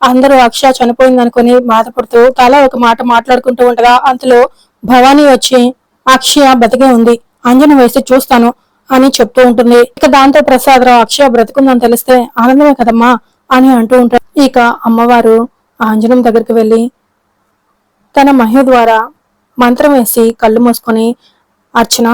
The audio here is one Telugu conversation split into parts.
అందరూ అక్ష చనిపోయిందనుకుని బాధపడుతూ తల ఒక మాట మాట్లాడుకుంటూ ఉండగా అంతలో భవానీ వచ్చి అక్షయ బతికే ఉంది అంజన వేసి చూస్తాను అని చెప్తూ ఉంటుంది. ఇక దాంతో ప్రసాదరావు అక్షయ బ్రతుకుందని తెలిస్తే ఆనందమే కదమ్మా అని అంటూ ఉంటాడు. ఇక అమ్మవారు ఆంజనం దగ్గరికి వెళ్ళి తన మహ్య ద్వారా మంత్రం వేసి కళ్ళు మూసుకొని అర్చన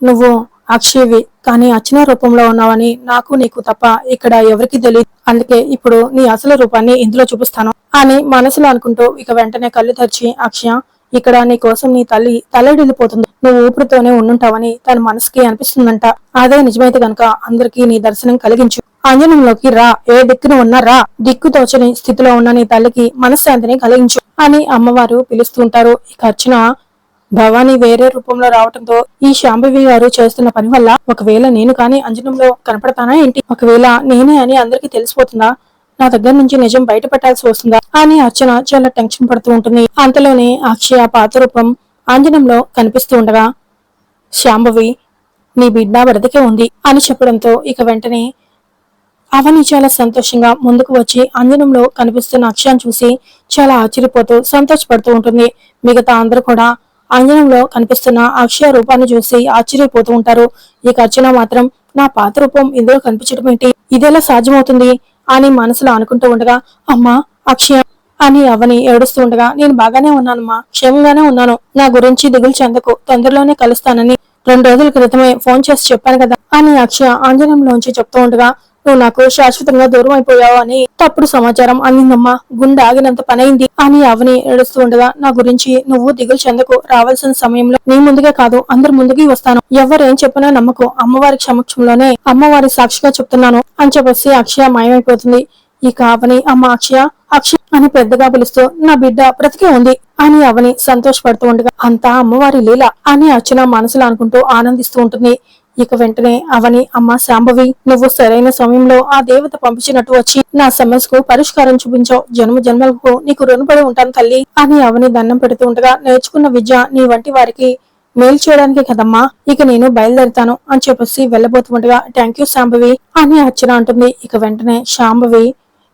నువ్వు అక్షయవి కానీ అచ్చిన రూపంలో ఉన్నావని నాకు నీకు తప్ప ఇక్కడ ఎవరికి తెలియదు అందుకే ఇప్పుడు నీ అసలు రూపాన్ని ఇందులో చూపిస్తాను అని మనసులో అనుకుంటూ ఇక వెంటనే కళ్ళు తెరిచి అక్షయ ఇక్కడ నీ కోసం నీ తల్లి తల్లడిల్లిపోతుంది. నువ్వు ఊపిరితోనే ఉండుంటావని తన మనసుకి అనిపిస్తుందంట. అదే నిజమైతే గనక అందరికీ నీ దర్శనం కలిగించు. అంజనంలోకి రా. ఏ దిక్కున ఉన్నా రా. దిక్కు తోచని స్థితిలో ఉన్న నీ తల్లికి మనశ్శాంతిని కలిగించు అని అమ్మవారు పిలుస్తుంటారు. ఇక అర్చన భవానీ వేరే రూపంలో రావటంతో ఈ శాంభవి గారు చేస్తున్న పని వల్ల ఒకవేళ నేను కానీ అంజనంలో కనపడతానా ఏంటి? ఒకవేళ నేనే అని అందరికీ తెలిసిపోతుందా? నా దగ్గర నుంచి నిజం బయట పెట్టాల్సి వస్తుందా? అని అర్చన చాలా టెన్షన్ పడుతూ ఉంటుంది. అంతలోనే అక్షయ పాత రూపం అంజనంలో కనిపిస్తూ ఉండగా శాంభవి నీ బిడ్డ బ్రతికే ఉంది అని చెప్పడంతో ఇక వెంటనే అవని చాలా సంతోషంగా ముందుకు వచ్చి అంజనంలో కనిపిస్తున్న అక్షయాన్ని చూసి చాలా ఆశ్చర్యపోతూ సంతోషపడుతూ ఉంటుంది. మిగతా అందరూ కూడా ఆంజనంలో కనిపిస్తున్న అక్షయ రూపాన్ని చూసి ఆశ్చర్యపోతూ ఉంటారు. ఇక అర్చన మాత్రం నా పాత రూపం ఇందులో కనిపించడం ఏంటి? ఇదెలా సాధ్యమవుతుంది? అని మనసులో అనుకుంటూ ఉండగా అమ్మా అక్షయ అని అవని ఏడుస్తూ ఉండగా నేను బాగానే ఉన్నానమ్మా క్షేమంగానే ఉన్నాను. నా గురించి దిగులు చెందకు తొందరలోనే కలుస్తానని. రెండు రోజుల క్రితమే ఫోన్ చేసి చెప్పాను కదా అని అక్షయ ఆంజనంలోంచి చెప్తూ ఉండగా నువ్వు నాకు శాశ్వతంగా దూరం అయిపోయావు అని తప్పుడు సమాచారం అందిందమ్మా. గుండె ఆగినంత పనైంది అని అవని ఏడుస్తూ ఉండగా నా గురించి నువ్వు దిగులు చెందకు రావాల్సిన సమయంలో నీ ముందుగా కాదు అందరి ముందుకి వస్తాను. ఎవరేం చెప్పినా నమ్మకు. అమ్మవారి సమక్షంలోనే అమ్మవారి సాక్షిగా చెప్తున్నాను అని చెప్పేసి అక్షయ మాయమైపోతుంది. ఇక అవని అమ్మ అక్షయ అక్షయ అని పెద్దగా పిలుస్తూ నా బిడ్డ బ్రతికే ఉంది అని అవని సంతోషపడుతూ ఉండగా అంతా అమ్మవారి లీల అని అర్చన మనసులో అనుకుంటూ ఆనందిస్తూ ఉంటుంది. ఇక వెంటనే అవని అమ్మ శాంభవి నువ్వు సరైన సమయంలో ఆ దేవత పంపించినట్టు వచ్చి నా సమస్యకు పరిష్కారం చూపించావు. జన్మ జన్మలకు నీకు రుణపడి ఉంటాను తల్లి అని అవని దండం పెడుతూ ఉండగా నేర్చుకున్న విద్య నీ వంటి వారికి మేలు చేయడానికి కదమ్మా. ఇక నేను బయలుదేరుతాను అని చెప్పేసి వెళ్ళబోతూ ఉండగా థ్యాంక్ యూ శాంభవి అని అర్చన అంటుంది. ఇక వెంటనే శాంభవి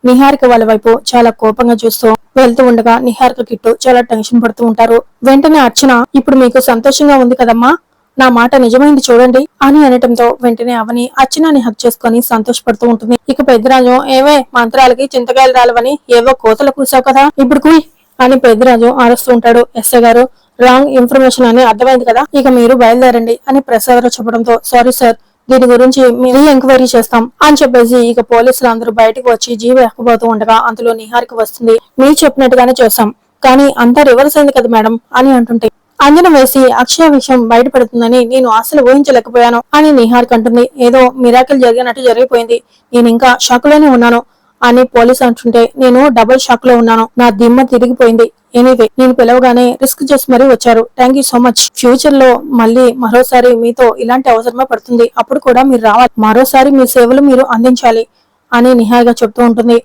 నిహారిక వాళ్ళ వైపు చాలా కోపంగా చూస్తూ వెళ్తూ ఉండగా నిహారిక కిట్టు చాలా టెన్షన్ పడుతూ ఉంటారు. వెంటనే అర్చన ఇప్పుడు మీకు సంతోషంగా ఉంది కదమ్మా. నా మాట నిజమైంది చూడండి అని అనటంతో వెంటనే అవని అర్చనాని హక్ చేసుకుని సంతోషపడుతూ ఉంటుంది. ఇక పెద్దరాజు ఏవే మంత్రాలకి చింతకాయలు రాలవని ఏవో కోతలు కూసావు కదా ఇప్పుడు కుయ్ అని పెద్దరాజు అరుస్తూ ఉంటాడు. ఎస్ఐ గారు రాంగ్ ఇన్ఫర్మేషన్ అని అర్థమైంది కదా ఇక మీరు బయలుదేరండి అని ప్రసాదరావు చెప్పడంతో సారీ సార్ దీని గురించి మీరు ఎంక్వైరీ చేస్తాం అని చెప్పేసి ఇక పోలీసులు అందరూ బయటకు వచ్చి జీవి ఎక్కబోతూ ఉండగా అందులో నిహారికి వస్తుంది. మీరు చెప్పినట్టుగానే చేస్తాం కానీ అంతా రివర్స్ అయింది కదా మేడం అని అంటుంటే అంజనం వేసి అక్షయ విషయం బయటపడుతుందని నేను అసలు ఊహించలేకపోయాను. అని నిహారిక అంటుంది ఏదో మిరాకిల్ జరిగినట్టు జరిగిపోయింది. నేను ఇంకా షాక్లోనే ఉన్నాను. అని పోలీస్ అంటుంటే నేను డబుల్ షాక్లో ఉన్నాను. నా దిమ్మ తిరిగిపోయింది. ఎనీవే నేను పిలవగానే రిస్క్ చేసి మరీ వచ్చారు. థ్యాంక్ యూ సో మచ్ ఫ్యూచర్లో మళ్ళీ మరోసారి మీతో ఇలాంటి అవసరమే పడుతుంది. అప్పుడు కూడా మీరు రావాలి. మరోసారి మీ సేవలు మీరు అందించాలి. అని నిహారిగా చెప్తూ ఉంటుంది.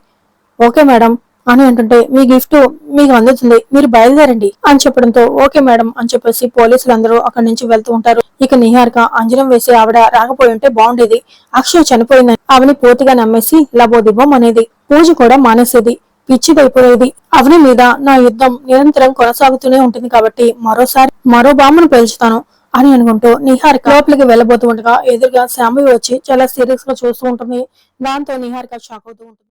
Okay madam. అని అంటుంటే మీ గిఫ్ట్ మీకు అందుతుంది మీరు బయలుదేరండి అని చెప్పడంతో ఓకే మేడం అని చెప్పేసి పోలీసులు అందరూ అక్కడి నుంచి వెళ్తూ ఉంటారు. ఇక నిహారిక అంజనం వేసి ఆవిడ రాకపోయి ఉంటే బాగుండేది. అక్షయ్ చనిపోయిందని ఆవిని పూర్తిగా నమ్మేసి లబోదిబ్బం అనేది పూజ కూడా మానేసేది. పిచ్చిదైపోయేది. అవని మీద నా యుద్ధం నిరంతరం కొనసాగుతూనే ఉంటుంది కాబట్టి మరోసారి మరో బామ్మను పేల్చుతాను అని అనుకుంటూ నిహారిక లోపలికి వెళ్ళబోతూ ఉండగా ఎదురుగా శాంభవి వచ్చి చాలా సీరియస్గా చూస్తూ ఉంటుంది. దాంతో నిహారిక షాక్ అవుతూ ఉంటుంది.